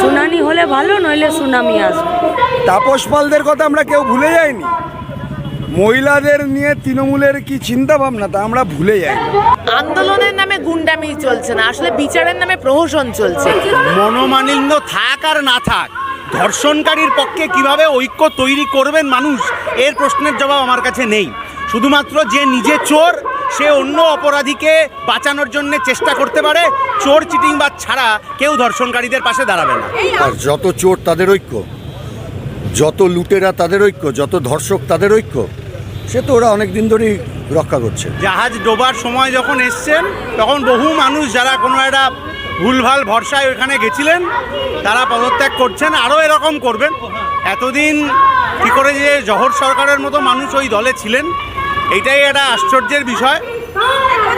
শুনানি হলে ভালো নইলে সুনামি আসবে। তাপস পালদের কথা আমরা কেউ ভুলে যাইনি। মহিলাদের নিয়ে তৃণমূলের কি চিন্তা ভাবনা তা আমরা ভুলে যাই। আন্দোলনের নামে গুন্ডামি চলছে না আসলে বিচারের নামে প্রহসন চলছে। মনোমালিন্য থাক আর না থাক ধর্ষণকারীর পক্ষে কীভাবে ঐক্য তৈরি করবেন মানুষ এর প্রশ্নের জবাব আমার কাছে নেই। শুধুমাত্র যে নিজে চোর সে অন্য অপরাধীকে বাঁচানোর জন্য চেষ্টা করতে পারে চোর চিটিং বা ছাড়া কেউ ধর্ষণকারীদের পাশে দাঁড়াবে না। আর যত চোর তাদের ঐক্য যত লুটেরা তাদের ঐক্য যত ধর্ষক তাদের ঐক্য সে তো ওরা অনেক দিন ধরেই রক্ষা করছে। জাহাজ ডোবার সময় যখন এসছেন তখন বহু মানুষ যারা কোনো একটা ভুলভাল ভরসায় ওখানে গেছিলেন তারা পদত্যাগ করছেন আরও এরকম করবেন। এতদিন কী করে যে জহর সরকারের মতো মানুষ ওই দলে ছিলেন এটাই একটা আশ্চর্যের বিষয়।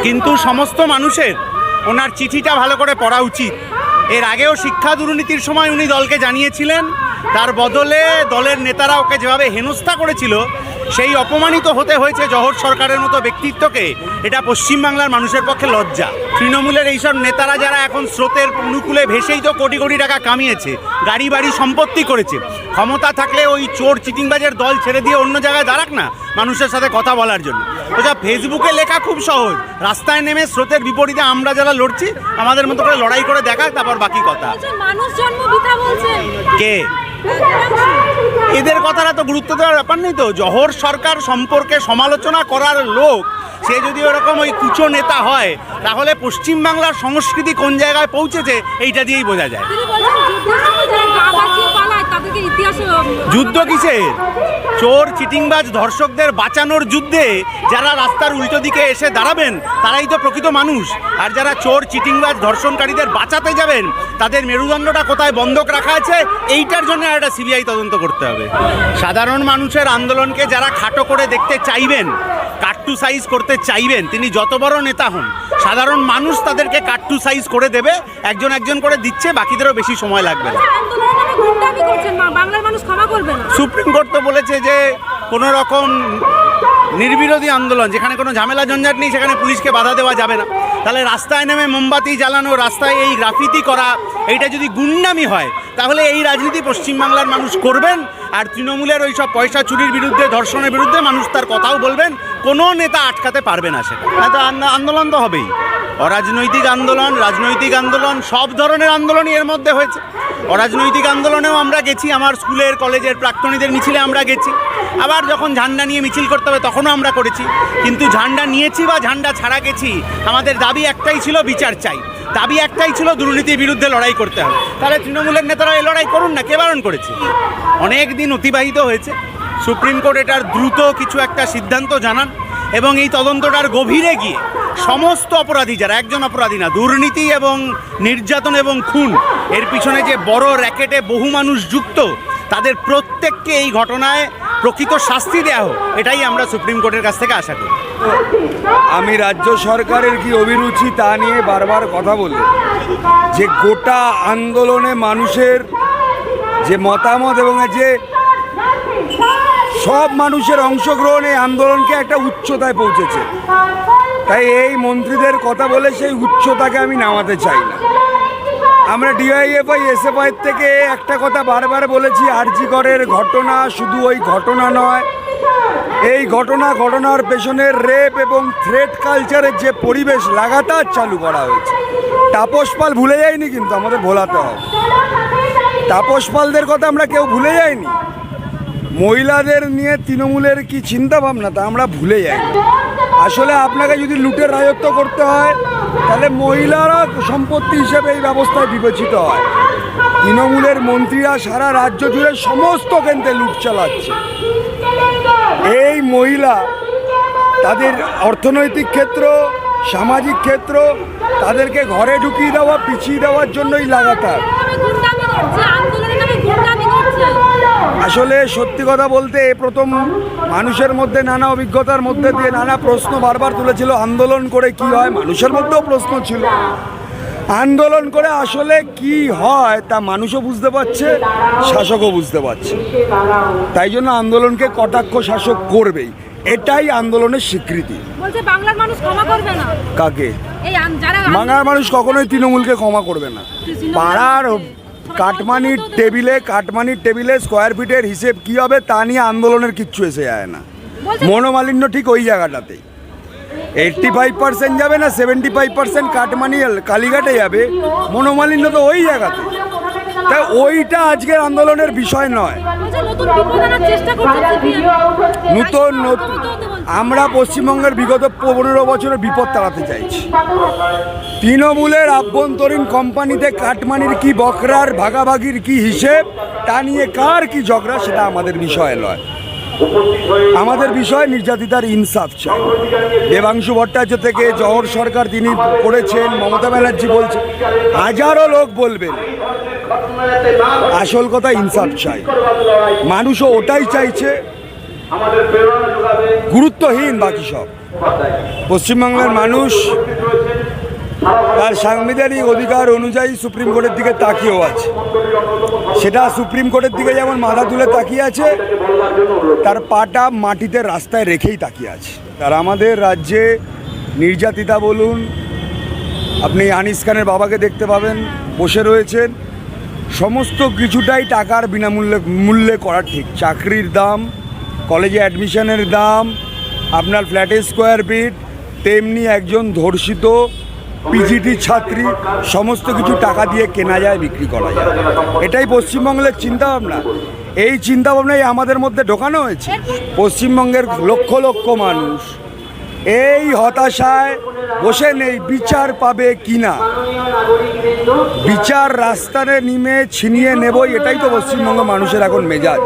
কিন্তু সমস্ত মানুষের ওনার চিঠিটা ভালো করে পড়া উচিত। এর আগেও শিক্ষা দুর্নীতির সময় উনি দলকে জানিয়েছিলেন। তার বদলে দলের নেতারা ওকে যেভাবে হেনস্থা করেছিল, সেই অপমানিত হতে হয়েছে জহর সরকারের মতো ব্যক্তিত্বকে। এটা পশ্চিমবাংলার মানুষের পক্ষে লজ্জা। তৃণমূলের এইসব নেতারা যারা এখন স্রোতের অনুকূলে ভেসেই তো কোটি কোটি টাকা কামিয়েছে, গাড়ি বাড়ি সম্পত্তি করেছে। ক্ষমতা থাকলে ওই চোর চিটিংবাজের দল ছেড়ে দিয়ে অন্য জায়গায় দাঁড়াক না মানুষের সাথে কথা বলার জন্য। ওটা ফেসবুকে লেখা খুব সহজ। রাস্তায় নেমে স্রোতের বিপরীতে আমরা যারা লড়ছি আমাদের মতো করে লড়াই করে দেখা তারপর বাকি কথা। কে? এদের কথাটা তো গুরুত্ব দেওয়ার ব্যাপার নেই তো? জহর সরকার সম্পর্কে সমালোচনা করার লোক সে যদি ওরকম ওই কুচো নেতা হয় তাহলে পশ্চিমবাংলার সংস্কৃতি কোন জায়গায় পৌঁছেছে এইটা দিয়েই বোঝা যায়। যুদ্ধ কিসের? চোর চিটিংবাজ ধর্ষকদের বাঁচানোর যুদ্ধে যারা রাস্তার উল্টো দিকে এসে দাঁড়াবেন তারাই তো প্রকৃত মানুষ। আর যারা চোর চিটিংবাজ ধর্ষণকারীদের বাঁচাতে যাবেন তাদের মেরুদণ্ডটা কোথায় বন্ধক রাখা আছে এইটার জন্য একটা সিবিআই তদন্ত করতে হবে। সাধারণ মানুষের আন্দোলনকে যারা খাটো করে দেখতে চাইবেন কাট্টু সাইজ করতে চাইবেন তিনি যত বড় নেতা হন সাধারণ মানুষ তাদেরকে কাট্টু সাইজ করে দেবে একজন একজন করে দিচ্ছে বাকিদেরও বেশি সময় লাগবে না। নামে সুপ্রিম কোর্ট তো বলেছে যে কোনো রকম নির্বিরোধী আন্দোলন, যেখানে কোনো ঝামেলা, ঝঞ্ঝাট নেই, সেখানে পুলিশকে বাধা দেওয়া যাবে না। তাহলে রাস্তায় নেমে মোমবাতি জ্বালানো, রাস্তায় এই গ্রাফিতি করা, এইটা যদি গুন্ডামি হয়, তাহলে এই রাজনীতি পশ্চিমবাংলার মানুষ করবেন, আর তৃণমূলের ওই সব পয়সা চুরির বিরুদ্ধে, ধর্ষণের বিরুদ্ধে মানুষ তার কথাও বলবেন, কোনো নেতা আটকাতে পারবে না সেটা। আন্দোলন তো হবেই। অরাজনৈতিক আন্দোলন, রাজনৈতিক আন্দোলন, সব ধরনের আন্দোলনই এর মধ্যে হয়েছে। অরাজনৈতিক আন্দোলনেও আমরা গেছি, আমার স্কুলের, কলেজের প্রাক্তনীদের মিছিলে আমরা গেছি। আবার যখন ঝান্ডা নিয়ে মিছিল করতে হবে তখনও আমরা করেছি। কিন্তু ঝান্ডা নিয়েছি বা ঝান্ডা ছাড়া গেছি, আমাদের দাবি একটাই ছিল বিচার চাই। দাবি একটাই ছিল দুর্নীতির বিরুদ্ধে লড়াই করতে হবে। তাহলে তৃণমূলের নেতারা এই লড়াই করুন না, কে বারণ করেছে? অনেক দিন অতিবাহিত হয়েছে। সুপ্রিম কোর্ট এটার দ্রুত কিছু একটা সিদ্ধান্ত জানান এবং এই তদন্তটার গভীরে গিয়ে সমস্ত অপরাধী যারা, একজন অপরাধী না, দুর্নীতি এবং নির্যাতন এবং খুন, এর পিছনে যে বড় র্যাকেটে বহু মানুষ যুক্ত, তাদের প্রত্যেককে এই ঘটনায় প্রকৃত শাস্তি দেওয়া হোক, এটাই আমরা সুপ্রিম কোর্টের কাছ থেকে আশা করি। আমি রাজ্য সরকারের কি অভিরুচি তা নিয়ে বারবার কথা বলি যে গোটা আন্দোলনে মানুষের যে মতামত এবং যে সব মানুষের অংশগ্রহণ আন্দোলনকে একটা উচ্চতায় পৌঁছেছে। তাই এই মন্ত্রীদের কথা বলে সেই উচ্চতাকে আমি নামাতে চাই না। আমরা ডিআইএফআই এসএফআই থেকে একটা কথা বারবার বলেছি, আরজিকরের ঘটনা শুধু ওই ঘটনা নয়। এই ঘটনা, ঘটনার পেছনের রেপ এবং থ্রেট কালচারের যে পরিবেশ লাগাতার চালু করা হয়েছে। তাপস পাল ভুলে যায়নি কিন্তু আমাদের ভোলাতে হবে। তাপস পালদের কথা আমরা কেউ ভুলে যাইনি মহিলাদের নিয়ে তৃণমূলের কি চিন্তা ভাবনা তা আমরা ভুলে যাই। আসলে আপনাকে যদি লুটের রাজত্ব করতে হয়, তাহলে মহিলারা সম্পত্তি হিসেবে এই ব্যবস্থায় বিবেচিত হয়। তৃণমূলের মন্ত্রীরা সারা রাজ্য জুড়ে সমস্ত কেন্দ্রে লুট চালাচ্ছে। এই মহিলা, তাদের অর্থনৈতিক ক্ষেত্র, সামাজিক ক্ষেত্র, তাদেরকে ঘরে ঢুকিয়ে দেওয়া, পিছিয়ে দেওয়ার জন্যই লাগাতার গুন্ডামি করছে আন্দোলনের নামে গুন্ডামি করছে আসলে সত্যি কথা বলতে প্রথম মানুষের মধ্যে নানা অভিজ্ঞতার মধ্যে দিয়ে নানা প্রশ্ন বারবার তুলেছিল আন্দোলন করে কি হয়? মানুষের মধ্যেও প্রশ্ন ছিল। আন্দোলন করে আসলে কি হয় তা মানুষও বুঝতে পারছে শাসকও বুঝতে পারছে। তাই জন্য আন্দোলনকে কটাক্ষ শাসক করবেই। এটাই আন্দোলনের স্বীকৃতি। বাংলার মানুষ ক্ষমা করবে না। কাকে? বাংলার মানুষ কখনোই তৃণমূলকে ক্ষমা করবে না। পাড়ার কাটমানির টেবিলে কাটমানির টেবিলে স্কোয়ার ফিটের হিসেব কি হবে তা নিয়ে আন্দোলনের কিচ্ছু এসে যায় না। মনোমালিন্য ঠিক ওই জায়গাটাতেই। এইটটি ফাইভ পার্সেন্ট যাবে না সেভেন্টি ফাইভ পার্সেন্ট কাটমানি কালীঘাটে যাবে। মনোমালিন্য তো ওই জায়গাতে। তাই ওইটা আজকের আন্দোলনের বিষয় নয়। নতুন নূতন আমরা পশ্চিমবঙ্গের বিগত পনেরো বছরের বিপদ তাড়াতে চাইছি। তৃণমূলের আভ্যন্তরীণ কোম্পানিতে কাটমানির কি বকরার, ভাগাভাগির কি হিসেব, তা নিয়ে কার কি ঝগড়া সেটা আমাদের বিষয় নয়। আমাদের বিষয় নির্যাতিতার ইনসাফ চাই। দেবাংশু ভট্টাচার্য থেকে জহর সরকার তিনি করেছেন, মমতা ব্যানার্জি বলছেন হাজারো লোক বলবেন, আসল কথা ইনসাফ চাই। মানুষও ওটাই চাইছে গুরুত্বহীন বাকি সব। পশ্চিমবঙ্গের মানুষ তার সাংবিধানিক অধিকার অনুযায়ী সুপ্রিম কোর্টের দিকে তাকিয়েও আছে। সেটা সুপ্রিম কোর্টের দিকে যেমন মাথা তুলে তাকিয়ে আছে তার পাটা মাটিতে রাস্তায় রেখেই তাকিয়ে আছে। আর আমাদের রাজ্যে নির্যাতিতা বলুন আপনি আনিস খানের বাবাকে দেখতে পাবেন বসে রয়েছেন। সমস্ত কিছুটাই টাকার বিনামূল্যে মূল্যে করা ঠিক। চাকরির দাম কলেজে অ্যাডমিশনের দাম, আপনার ফ্ল্যাটের স্কোয়ার ফিট তেমনি একজন ধর্ষিত পিজিটি ছাত্রী, সমস্ত কিছু টাকা দিয়ে কেনা যায়, বিক্রি করা যায়। এটাই পশ্চিমবঙ্গের চিন্তাভাবনা। এই চিন্তাভাবনাই আমাদের মধ্যে ঢোকানো হয়েছে। পশ্চিমবঙ্গের লক্ষ লক্ষ মানুষ এই হতাশায় বসে নেই, বিচার পাবে কিনা? বিচার রাস্তায় নিমে ছিনিয়ে নেবই, এটাই তো পশ্চিমবঙ্গ মানুষের এখন মেজাজ।